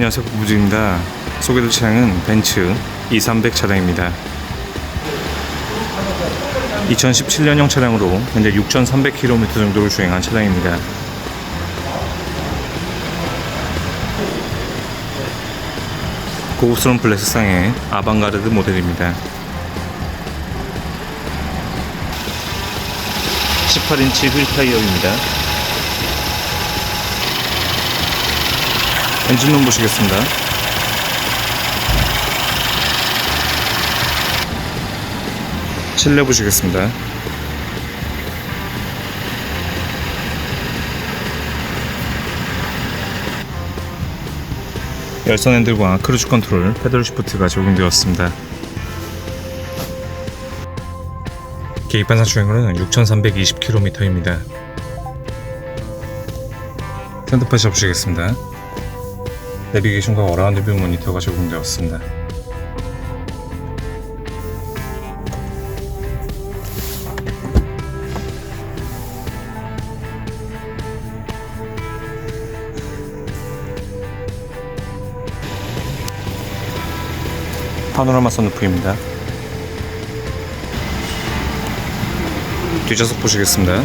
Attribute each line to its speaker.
Speaker 1: 안녕하세요. 부부입니다. 소개될 차량은 벤츠 2300 차량입니다. 2017년형 차량으로 현재 6300km 정도를 주행한 차량입니다. 고급스러운 블랙색상의 아방가르드 모델입니다. 18인치 휠 타이어입니다 엔진룸 보시겠습니다. 실내 보시겠습니다. 열선 핸들과 크루즈 컨트롤, 페더럴 시프트가 적용되었습니다. 계기판상 주행거리는 6,320km입니다. 센터팟이 잡으시겠습니다. 내비게이션과 어라운드 뷰 모니터가 적용되었습니다. 파노라마 선루프입니다. 뒷좌석 보시겠습니다.